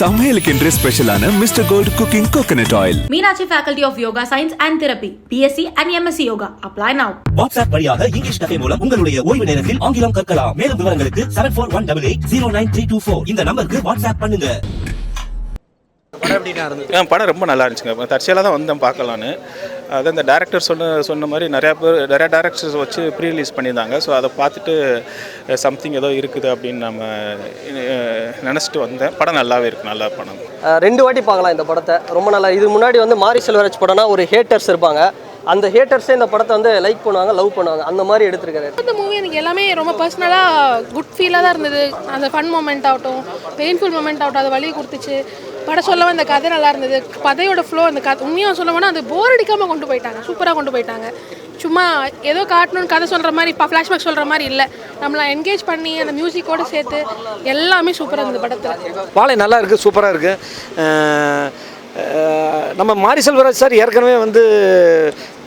சமையலுக்கென்று ஸ்பெஷலான mister gold cooking coconut oil Meenakshi Faculty of Yoga Science and Therapy, BSc and MSc Yoga. Apply now. WhatsApp வழியாக English cafe மூலம் உங்களுடைய ஓய்வு நேரத்தில் ஆங்கிலம் கற்கலாம். மேலும் விவரங்களுக்கு seven four one double eight zero nine three two four இந்த நம்பருக்கு வாட்ஸ்அப் பண்ணுங்க. படம் இருந்தது. ஆ படம் ரொம்ப நல்லா இருந்துச்சுங்க. தற்செயலாக தான் வந்தேன் பார்க்கலான்னு. அது அந்த டேரக்டர் சொன்ன சொன்ன மாதிரி நிறையா பேர் நிறையா டேரக்டர்ஸ் வச்சு ப்ரீ ரிலீஸ் பண்ணியிருந்தாங்க. ஸோ அதை பார்த்துட்டு சம்திங் ஏதோ இருக்குது அப்படின்னு நம்ம அஹ், நினச்சிட்டு வந்தேன். படம் நல்லாவே இருக்குது நல்ல படம். ரெண்டு வாட்டி பார்க்கலாம் இந்த படத்தை. ரொம்ப நல்லா இது முன்னாடி வந்து மாரி செல்வராஜ் படம்னா ஒரு ஹேட்டர்ஸ் இருப்பாங்க. அந்த ஹேட்டர்ஸே இந்த படத்தை வந்து லைக் பண்ணுவாங்க லவ் பண்ணுவாங்க. அந்த மாதிரி எடுத்திருக்காரு. இந்த மூவி எனக்கு எல்லாமே ரொம்ப பர்சனலாக குட் ஃபீலாக தான் இருந்தது. அந்த ஃபன் மூமெண்ட் ஆகட்டும் பெயின்ஃபுல் மூமெண்ட் ஆகட்டும் அது வழி கொடுத்துச்சு. படம் சொல்லவும் அந்த கதை நல்லா இருந்தது. கதையோட ஃப்ளோ அந்த கதை உண்மையாக சொல்ல அது போர் அடிக்காமல் கொண்டு போயிட்டாங்க. சூப்பராக கொண்டு போயிட்டாங்க. சும்மா ஏதோ காட்டணும்னு கதை சொல்கிற மாதிரி இப்போ ஃப்ளாஷ்பேக் சொல்கிற மாதிரி இல்லை. நம்மளை என்கேஜ் பண்ணி அந்த மியூசிக்கோடு சேர்த்து எல்லாமே சூப்பராக இருந்தது படத்தில். வாழை நல்லா இருக்குது சூப்பராக இருக்குது நம்ம மாரி செல்வராஜ் சார் ஏற்கனவே வந்து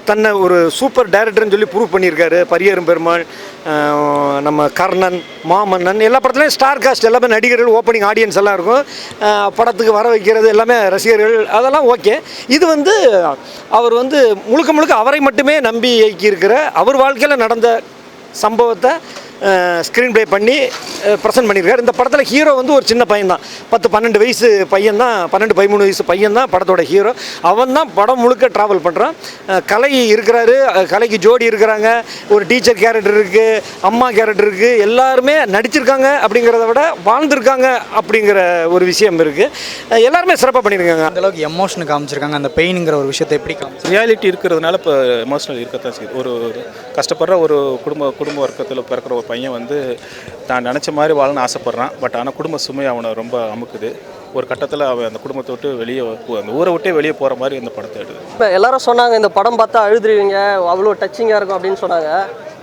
தன்னை ஒரு சூப்பர் டைரக்டர்னு சொல்லி ப்ரூவ் பண்ணியிருக்காரு. பரியரும் பெருமாள் நம்ம கர்ணன் மாமன்னன் எல்லா படத்துலையும் ஸ்டார் காஸ்ட் எல்லாமே நடிகர்கள் ஓப்பனிங் ஆடியன்ஸ் எல்லாம் இருக்கும். படத்துக்கு வர வைக்கிறது எல்லாமே ரசிகர்கள் அதெல்லாம் ஓகே இது வந்து அவர் வந்து முழுக்க முழுக்க அவரை மட்டுமே நம்பி இயக்கியிருக்கிற அவர் வாழ்க்கையில் நடந்த சம்பவத்தை ஸ்க்ரீன் ப்ளே பண்ணி ப்ரெசென்ட் பண்ணியிருக்காரு. இந்த படத்தில் ஹீரோ வந்து ஒரு சின்ன பையன் தான் பத்து பன்னெண்டு வயசு பையன் தான் பன்னெண்டு பதிமூணு வயசு பையன் தான் படத்தோட ஹீரோ அவன் தான் படம் முழுக்க ட்ராவல் பண்ணுறான் கலை இருக்கிறாரு. கலைக்கு ஜோடி இருக்கிறாங்க. ஒரு டீச்சர் கேரக்டர் இருக்குது அம்மா கேரக்டர் இருக்குது எல்லாருமே நடிச்சிருக்காங்க அப்படிங்கிறத விட வாழ்ந்திருக்காங்க அப்படிங்கிற ஒரு விஷயம் இருக்குது எல்லாருமே சிறப்பாக பண்ணியிருக்காங்க. அந்த அளவுக்கு எமோஷன் காமிச்சிருக்காங்க. அந்த பெயினுங்கிற ஒரு விஷயத்தை எப்படி காமிச்சு ரியாலிட்டி இருக்கிறதுனால இப்போ எமோஷனல் இருக்கத்தான் செய்யுது. ஒரு ஒரு கஷ்டப்படுற ஒரு குடும்ப குடும்ப வர்க்கத்தில் பிறக்கிற ஒரு பையன் வந்து தான் நினச்ச மாதிரி வாழணும்னு ஆசைப்பட்றான். பட் ஆனால் குடும்ப சுமை அவனை ரொம்ப அமுக்குது. ஒரு கட்டத்தில் அவன் அந்த குடும்பத்தை விட்டு வெளியே அந்த ஊரை விட்டே வெளியே போகிற மாதிரி இந்த படத்தை எடுது இப்போ எல்லாரும் சொன்னாங்க இந்த படம் பார்த்தா அழுதுருவீங்க அவ்வளோ டச்சிங்காக இருக்கும் அப்படின்னு சொன்னாங்க.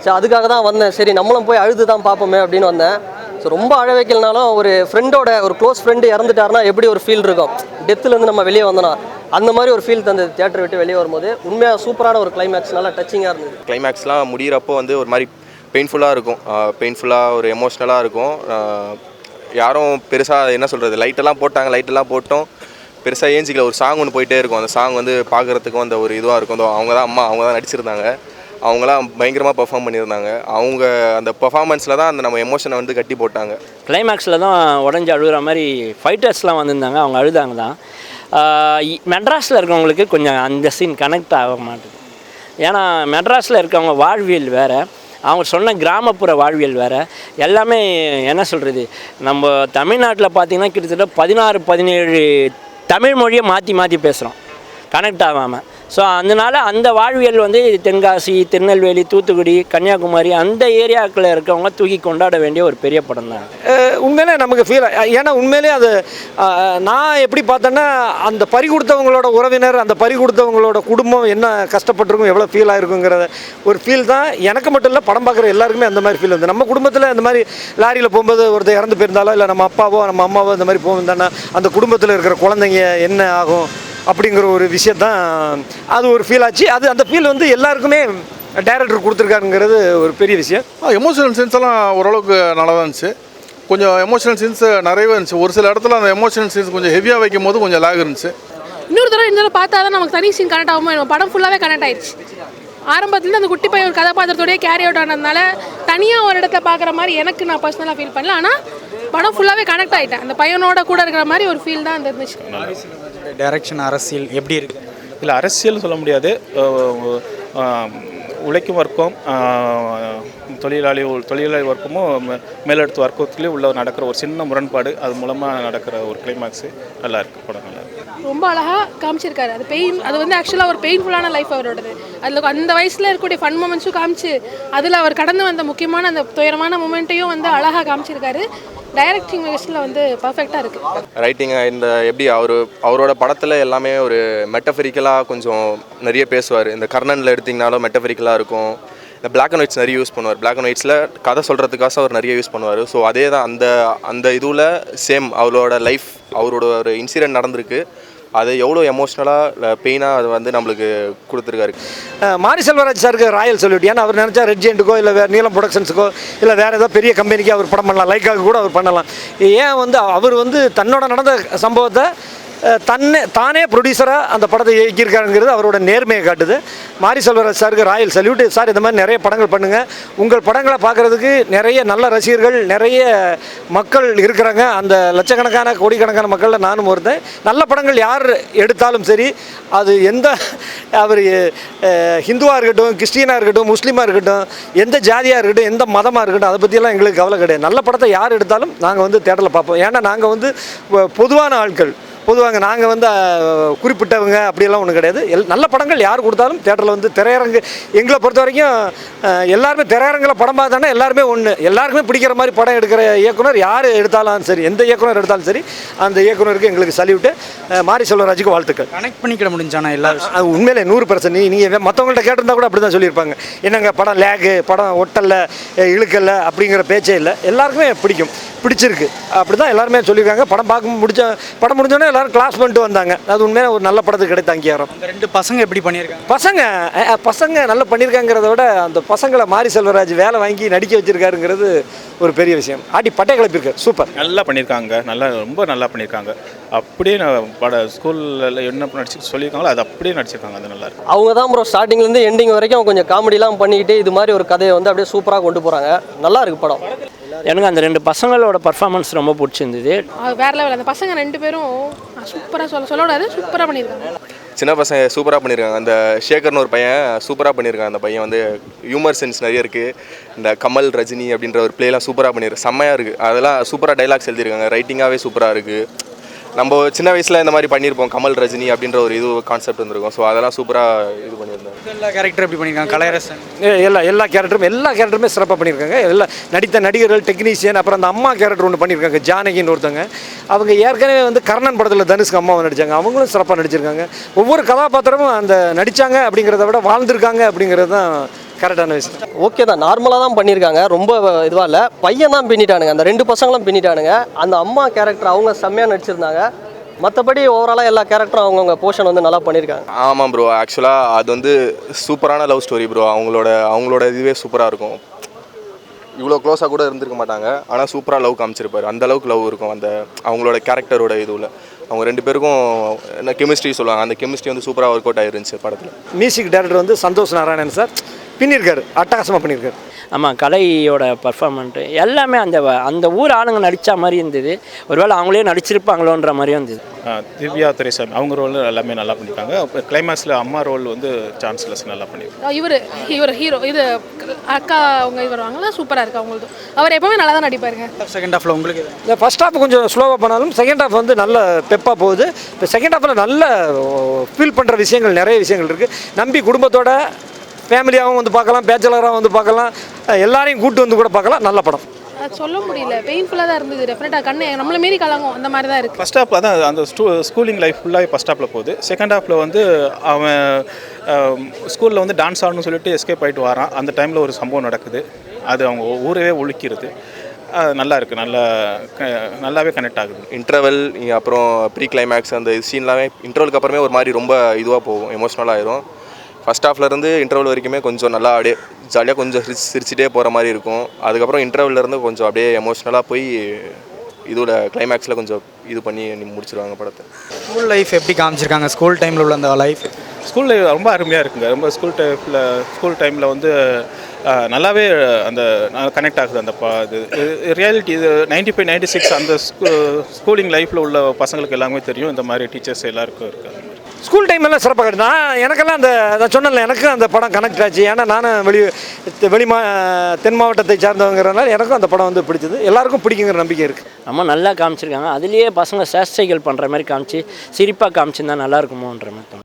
சரி அதுக்காக தான் வந்தேன். சரி நம்மளும் போய் அழுது தான் பார்ப்போமே அப்படின்னு வந்தேன். ஸோ ரொம்ப அழ வைக்கலனாலும் ஒரு ஃப்ரெண்டோட ஒரு க்ளோஸ் ஃப்ரெண்டு இறந்துட்டாருன்னா எப்படி ஒரு ஃபீல் இருக்கும்? டெத்துலேருந்து நம்ம வெளியே வந்தோன்னா அந்த மாதிரி ஒரு ஃபீல் தந்தது தியேட்டர் விட்டு வெளியே வரும்போது. உண்மையாக சூப்பரான ஒரு கிளைமேக்ஸ் நல்லா டச்சிங்காக இருந்தது. கிளைமேக்ஸ்லாம் முடிகிறப்போ வந்து ஒரு மாதிரி பெயின்ஃபுல்லாக இருக்கும். பெயின்ஃபுல்லாக ஒரு எமோஷ்னலாக இருக்கும். யாரும் பெருசாக என்ன சொல்கிறது லைட்டெல்லாம் போட்டாங்க லைட்டெல்லாம் போட்டோம். பெருசாக ஏஞ்சிக்கல ஒரு சாங் ஒன்று போயிட்டே இருக்கும். அந்த சாங் வந்து பார்க்குறதுக்கும் அந்த ஒரு இதுவாக இருக்கும். அந்த அவங்க தான் அம்மா அவங்க தான் நடிச்சிருந்தாங்க. அவங்களாம் பயங்கரமாக பெர்ஃபார்ம் பண்ணியிருந்தாங்க. அவங்க அந்த பெர்ஃபார்மன்ஸில் தான் அந்த நம்ம எமோஷனை வந்து கட்டி போட்டாங்க. கிளைமேக்ஸில் தான் உடஞ்சி அழுகுற மாதிரி ஃபைட்டர்ஸ்லாம் வந்திருந்தாங்க. அவங்க அழுதாங்க தான். மெட்ராஸில் இருக்கவங்களுக்கு கொஞ்சம் அந்த சீன் கனெக்ட் ஆக மாட்டேது. ஏன்னா மெட்ராஸில் இருக்கவங்க வாழ்வியல் வேறு. அவங்க சொன்ன கிராமப்புற வாழ்வியல் வேறு. எல்லாமே என்ன சொல்கிறது நம்ம தமிழ்நாட்டில் பார்த்திங்கன்னா கிட்டத்தட்ட பதினாறு பதினேழு தமிழ் மொழியை மாற்றி மாற்றி பேசுகிறோம் கனெக்ட் ஆகாமல் ஸோ அதனால் அந்த வாழ்வியல் வந்து தென்காசி திருநெல்வேலி தூத்துக்குடி கன்னியாகுமரி அந்த ஏரியாக்களில் இருக்கவங்க தூக்கி கொண்டாட வேண்டிய ஒரு பெரிய படம் தான். உண்மையிலே நமக்கு ஃபீல் ஏன்னா உண்மையிலே அது நான் எப்படி பார்த்தேன்னா அந்த பறி கொடுத்தவங்களோட உறவினர் அந்த பறி கொடுத்தவங்களோட குடும்பம் என்ன கஷ்டப்பட்டிருக்கும் எவ்வளோ ஃபீல் ஆகிருக்குங்கிறத ஒரு ஃபீல் தான். எனக்கு மட்டும் இல்லை படம் பார்க்குற எல்லாருக்குமே அந்த மாதிரி ஃபீல் வந்து. நம்ம குடும்பத்தில் இந்த மாதிரி லாரியில் போகும்போது ஒருத்தர் இறந்து போயிருந்தாலோ இல்லை நம்ம அப்பாவோ நம்ம அம்மாவோ இந்த மாதிரி போயிருந்தானா அந்த குடும்பத்தில் இருக்கிற குழந்தைங்க என்ன ஆகும்? அப்படிங்கிற ஒரு விஷயத்தான் அது ஒரு ஃபீல் ஆச்சு. அது அந்த ஃபீல் வந்து எல்லாருக்குமே டைரக்டர் கொடுத்துருக்காருங்கிறது ஒரு பெரிய விஷயம். எமோஷனல் சீன்ஸ் எல்லாம் ஓரளவுக்கு நல்லா தான் இருந்துச்சு. கொஞ்சம் எமோஷனல் சீன்ஸ் நிறையவே இருந்துச்சு. ஒரு சில இடத்துல அந்த எமோஷனல் சீன்ஸ் கொஞ்சம் ஹெவியாக வைக்கும் போது கொஞ்சம் லாக் இருந்துச்சு. இன்னொரு தடவை இந்த தடவை பார்த்தா தான் நமக்கு தனி சீன் கனெக்ட் ஆகுமோ. படம் ஃபுல்லாகவே கனெக்ட் ஆயிடுச்சு. ஆரம்பத்துலேருந்து அந்த குட்டி பையன் ஒரு கதாபாத்திரத்தோடய கேரி அவுட் ஆனதுனால தனியாக ஒரு இடத்துல பார்க்குற மாதிரி எனக்கு நான் பர்சனலாக ஃபீல் பண்ணல. ஆனால் படம் ஃபுல்லாகவே கனெக்ட் ஆகிட்டேன் அந்த பையனோட கூட இருக்கிற மாதிரி ஒரு ஃபீல் தான் இருந்துச்சு. டைரக்ஷன் அரசியல் எப்படி இருக்கு? இல்லை அரசியல் சொல்ல முடியாது. உழைக்கும் வர்க்கம் தொழிலாளி தொழிலாளி வர்க்கமும் மேலெடுத்து வர்க்கத்துலேயும் உள்ள நடக்கிற ஒரு சின்ன முரண்பாடு அது மூலமாக நடக்கிற ஒரு கிளைமாக்ஸு நல்லா இருக்கு படம் நல்லா ரொம்ப அழகாக காமிச்சிருக்காரு. அது பெயின் அது வந்து ஆக்சுவலாக ஒரு பெயின்ஃபுல்லான லைஃப் அவரோடது. அதில் அந்த வயசில் இருக்கக்கூடிய ஃபன் மூமெண்ட்ஸும் காமிச்சு அதில் அவர் கடந்து வந்த முக்கியமான அந்த துயரமான மூமெண்ட்டையும் வந்து அழகாக காமிச்சிருக்காரு. டைரக்டிங் விஷயத்தில் வந்து பர்ஃபெக்டாக இருக்குது ரைட்டிங் இந்த எப்படி அவர் அவரோட படத்தில் எல்லாமே ஒரு மெட்டஃபரிக்கலாக கொஞ்சம் நிறைய பேசுவார். இந்த கர்ணனில் எடுத்திங்கனாலும் மெட்டஃபரிக்கலாக இருக்கும். இந்த பிளாக் அண்ட் ஒயிட்ஸ் நிறைய யூஸ் பண்ணுவார். பிளாக் அண்ட் ஒயிட்ஸில் கதை சொல்கிறதுக்காக அவர் நிறைய யூஸ் பண்ணுவார். ஸோ அதே தான் அந்த அந்த இதுவில் சேம் அவரோட லைஃப் அவரோட ஒரு இன்சிடென்ட் நடந்திருக்கு. அது எவ்வளோ எமோஷ்னலாக பெயினாக அது வந்து நம்மளுக்கு கொடுத்துருக்காரு. மாரி செல்வராஜ் சாருக்கு ராயல் சொல்லிட்டு ஏன்னா அவர் நினச்சா ரெட் ஜெயிண்ட்டுக்கோ இல்லை வேறு நீலம் ப்ரொடக்ஷன்ஸுக்கோ இல்லை வேறு ஏதோ பெரிய கம்பெனிக்கு அவர் படம் பண்ணலாம். லைக்காக கூட அவர் பண்ணலாம். ஏன் வந்து அவர் வந்து தன்னோட நடந்த சம்பவத்தை தன்னை தானே ப்ரொடியூசராக அந்த படத்தை இயக்கியிருக்காருங்கிறது அவரோட நேர்மையை காட்டுது. மாரி செல்வராஜ் சாருக்கு ராயல் சல்யூட் சார் இந்த மாதிரி நிறைய படங்கள் பண்ணுங்கள் உங்கள் படங்களை பார்க்குறதுக்கு நிறைய நல்ல ரசிகர்கள் நிறைய மக்கள் இருக்கிறாங்க. அந்த லட்சக்கணக்கான கோடிக்கணக்கான மக்களில் நானும் ஒருத்தன். நல்ல படங்கள் யார் எடுத்தாலும் சரி அது எந்த அவர் ஹிந்துவாக இருக்கட்டும் கிறிஸ்டியனாக இருக்கட்டும் முஸ்லீமாக இருக்கட்டும் எந்த ஜாதியாக இருக்கட்டும் எந்த மதமாக இருக்கட்டும் அதை பற்றியெல்லாம் எங்களுக்கு கவலை கிடையாது. நல்ல படத்தை யார் எடுத்தாலும் நாங்கள் வந்து தேட்டரில் பார்ப்போம். ஏன்னா நாங்கள் வந்து பொதுவான ஆட்கள். பொதுவாங்க நாங்கள் வந்து குறிப்பிட்டவங்க அப்படியெல்லாம் ஒன்றும் கிடையாது. எல் நல்ல படங்கள் யார் கொடுத்தாலும் தேட்டரில் வந்து திரையரங்கு எங்களை பொறுத்த வரைக்கும் எல்லாருமே திரையரங்கில் படம் பார்த்தாங்கன்னா எல்லாருமே ஒன்று எல்லாருக்குமே பிடிக்கிற மாதிரி படம் எடுக்கிற இயக்குனர் யார் எடுத்தாலும் சரி எந்த இயக்குனர் எடுத்தாலும் சரி அந்த இயக்குனருக்கு எங்களுக்கு சல்யூட்டு மாரி செல்வராஜுக்கு வாழ்த்துக்கள். கனெக்ட் பண்ணிக்கிட முடிஞ்சானா எல்லா உண்மையிலே நூறு பர்சன்ட் நீங்கள் மற்றவங்கள்ட்ட கேட்டிருந்தா கூட அப்படி தான் சொல்லியிருப்பாங்க. என்னங்க படம் லேகு படம் ஒட்டல்ல அஹ் இழுக்கல்ல அப்படிங்கிற பேச்சே இல்லை. எல்லாருக்குமே பிடிக்கும் பிடிச்சிருக்கு. அப்படி தான் எல்லாருமே சொல்லியிருக்காங்க. படம் பார்க்க முடிச்ச படம் முடிஞ்சோடனே எல்லாரும் கிளாஸ் பண்ணிட்டு வந்தாங்க. அது உண்மையாக ஒரு நல்ல படத்துக்கு கிடைத்த அங்கீகாரம். அந்த ரெண்டு பசங்க எப்படி பண்ணியிருக்காங்க? பசங்க அஹ், பசங்க நல்லா பண்ணியிருக்காங்கிறத விட அந்த பசங்களை மாரி செல்வராஜ் வேலை வாங்கி நடிக்க வச்சிருக்காருங்கிறது ஒரு பெரிய விஷயம். ஆடி பட்டை கிளப்பியிருக்காரு சூப்பர். நல்லா பண்ணியிருக்காங்க. நல்லா ரொம்ப நல்லா பண்ணியிருக்காங்க. அப்படியே நான் பட ஸ்கூலில் என்ன நடிச்சு சொல்லியிருக்காங்களோ அது அப்படியே நடிச்சிருக்காங்க. அது நல்லா இருக்கு. அவங்க தான் ப்ரோ ஸ்டார்டிங்லேருந்து எண்டிங் வரைக்கும் கொஞ்சம் காமெடிலாம் பண்ணிக்கிட்டு இது மாதிரி ஒரு கதையை வந்து அப்படியே சூப்பராக கொண்டு போகிறாங்க நல்லா இருக்கு படம். எனக்கு அந்த ரெண்டு பசங்களோட பர்ஃபார்மன்ஸ் ரொம்ப பிடிச்சிருந்தது. வேற லெவல் அந்த பசங்க ரெண்டு பேரும் சூப்பராக சொல்ல சொல்லக்கூடாது சூப்பராக பண்ணியிருக்காங்க. சின்ன பசங்க சூப்பராக பண்ணியிருக்காங்க. அந்த ஷேகர்னு ஒரு பையன் சூப்பராக பண்ணியிருக்கான். அந்த பையன் வந்து ஹியூமர் சென்ஸ் நிறைய இருக்குது இந்த கமல் ரஜினி அப்படின்ற ஒரு பிளேலாம் சூப்பராக பண்ணியிருக்கு செம்மையாக இருக்குது அதெல்லாம் சூப்பராக டைலாக்ஸ் எழுதியிருக்காங்க. ரைட்டிங்காகவே சூப்பராக இருக்குது நம்ம சின்ன வயசில் இந்த மாதிரி பண்ணியிருப்போம் கமல் ரஜினி அப்படின்ற ஒரு இது கான்செப்ட் வந்திருக்கும். ஸோ அதெல்லாம் சூப்பராக இது பண்ணியிருந்தாங்க. எல்லா கேரக்டர் எப்படி பண்ணியிருக்காங்க கலையரசன். எல்லா எல்லா கேரக்டரும் எல்லா கேரக்டருமே சிறப்பாக பண்ணியிருக்காங்க எல்லா நடித்த நடிகர்கள் டெக்னீஷியன் அப்புறம் அந்த அம்மா கேரக்டர் ஒன்று பண்ணியிருக்காங்க ஜானகின்னு ஒருத்தங்க. அவங்க ஏற்கனவே வந்து கர்ணன் படத்தில் தனுஷ்க்கு அம்மாவை நடித்தாங்க அவங்களும் சிறப்பாக நடிச்சிருக்காங்க. ஒவ்வொரு கதாபாத்திரமும் அந்த நடித்தாங்க அப்படிங்கிறத விட வாழ்ந்திருக்காங்க அப்படிங்கிறது தான் கரெக்டான விஷயம். ஓகே தான் நார்மலாக தான் பண்ணியிருக்காங்க ரொம்ப இதுவாக இல்லை. பையன் தான் பின்னிட்டானுங்க. அந்த ரெண்டு பசங்களும் பின்னிட்டானுங்க. அந்த அம்மா கேரக்டர் அவங்க செம்மையாக நடிச்சிருந்தாங்க. மற்றபடி ஓவராலாக எல்லா கேரக்டரும் அவங்கவுங்க போர்ஷன் வந்து நல்லா பண்ணியிருக்காங்க ஆமாம் ப்ரோ ஆக்சுவலாக அது வந்து சூப்பரான லவ் ஸ்டோரி ப்ரோ அவங்களோட அவங்களோட இதுவே சூப்பராக இருக்கும். இவ்வளோ க்ளோஸாக கூட இருந்திருக்க மாட்டாங்க. ஆனால் சூப்பராக லவ் காமிச்சிருப்பாரு. அந்த அளவுக்கு லவ் இருக்கும். அந்த அவங்களோட கேரக்டரோட இதுவில் அவங்க ரெண்டு பேருக்கும் என்ன கெமிஸ்ட்ரி சொல்லுவாங்க. அந்த கெமிஸ்ட்ரி வந்து சூப்பராக ஒர்க் அவுட் ஆயிருந்துச்சு படத்தில். மியூசிக் டைரக்டர் வந்து சந்தோஷ் நாராயணன் சார். பின்னிருக்காரு அட்டகாசமாக பண்ணியிருக்காரு ஆமாம் கலையோட பர்ஃபார்மன்ட்டு எல்லாமே அந்த அந்த ஊர் ஆளுங்க நடித்த மாதிரி இருந்தது. ஒருவேளை அவங்களே நடிச்சிருப்பாங்களோன்ற மாதிரியும் இருந்தது. திவ்யா துரைசாமி அவங்க ரோல் எல்லாமே நல்லா பண்ணியிருக்காங்க கிளைமேக்ஸில் அம்மா ரோல் வந்து சான்ஸ்லெஸ் நல்லா பண்ணியிருக்காங்க இவர் இவர் ஹீரோ இது அக்கா அவங்க இவர் வாங்கலாம் சூப்பராக இருக்கு அவங்களது. அவர் எப்பவுமே நல்லா தான் நடிப்பாருங்க செகண்ட் ஹாஃபில் உங்களுக்கு? இந்த ஃபர்ஸ்ட் ஹாஃப் கொஞ்சம் ஸ்லோவாக பண்ணாலும் செகண்ட் ஹாஃப் வந்து நல்ல பெப்பாக போகுது. இப்போ செகண்ட் ஹாஃபில் நல்ல ஃபீல் பண்ணுற விஷயங்கள் நிறைய விஷயங்கள் இருக்குது நம்பி குடும்பத்தோட ஃபேமிலியாகவும் வந்து பார்க்கலாம் பேச்சுலராகவும் வந்து பார்க்கலாம். எல்லாரையும் கூட்டு வந்து கூட பார்க்கலாம். நல்ல படம். சொல்ல முடியல. பெயின்ஃபுல்லாக தான் இருந்தது. டெஃபினட்டாக கண்ணு நம்மள மீறி கலங்கும். அந்த மாதிரி தான் இருக்குது ஃபஸ்ட் ஹாப்பில் தான் அந்த ஸ்டூ ஸ்கூலிங் லைஃப் ஃபுல்லாக ஃபஸ்ட் ஹாப்பில் போகுது. செகண்ட் ஹாப்பில் வந்து அவன் ஸ்கூலில் வந்து டான்ஸ் ஆடணும்னு சொல்லிட்டு எஸ்கேப் ஆகிட்டு வரான். அந்த டைமில் ஒரு சம்பவம் நடக்குது. அது அவங்க ஊரவே ஒழிக்கிறது அது நல்லா இருக்குது நல்லா க- நல்லாவே கனெக்ட் ஆகுது. இன்டர்வல் அப்புறம் ப்ரீ கிளைமேக்ஸ் அந்த சீன்லாமே இன்டர்வலுக்கு அப்புறமே ஒரு மாதிரி ரொம்ப இதுவாக போகும். எமோஷ்னலாக ஆயிரும். ஃபஸ்ட் ஹாஃப்ல இருந்து இன்டர்வல் வரைக்குமே கொஞ்சம் நல்லா அப்படியே ஜாலியாக கொஞ்சம் சிரிச்சு சிரிச்சிட்டே போகிற மாதிரி இருக்கும். அதுக்கப்புறம் இன்டர்வல்ல இருந்து கொஞ்சம் அப்படியே எமோஷ்னலாக போய் இதோட கிளைமேக்ஸில் கொஞ்சம் இது பண்ணி முடிச்சிருவாங்க படத்தை. ஸ்கூல் லைஃப் எப்படி காமிச்சிருக்காங்க? ஸ்கூல் டைமில் உள்ள அந்த லைஃப் ஸ்கூலில் ரொம்ப அருமையாக இருக்குங்க. ரொம்ப ஸ்கூல் டைமில் ஸ்கூல் டைமில் வந்து நல்லாவே அந்த கனெக்ட் ஆகுது அந்த பா இது ரியாலிட்டி இது நைன்டி ஃபைவ் நைன்டி சிக்ஸ் அந்த ஸ்கூலிங் லைஃப்பில் உள்ள பசங்களுக்கு எல்லாமே தெரியும். இந்த மாதிரி டீச்சர்ஸ் எல்லாருக்கும் மாதிரி ஸ்கூல் டைம் எல்லாம் சிறப்பாக நான் எனக்கெல்லாம் அந்த நான் சொன்னல எனக்கும் அந்த படம் கனெக்ட் ஆச்சு. ஏன்னா நானும் வெளி வெளி மா தென் மாவட்டத்தை சார்ந்தவங்கிறனால எனக்கும் அந்த படம் வந்து பிடிச்சது. எல்லாருக்கும் பிடிக்குங்கிற நம்பிக்கை இருக்குது நம்ம நல்லா காமிச்சிருக்காங்க. அதுலேயே பசங்க சேஷ்டைகள் பண்ணுற மாதிரி காமிச்சு சிரிப்பாக காமிச்சிருந்தா நல்லா இருக்குமோன்ற மாதிரி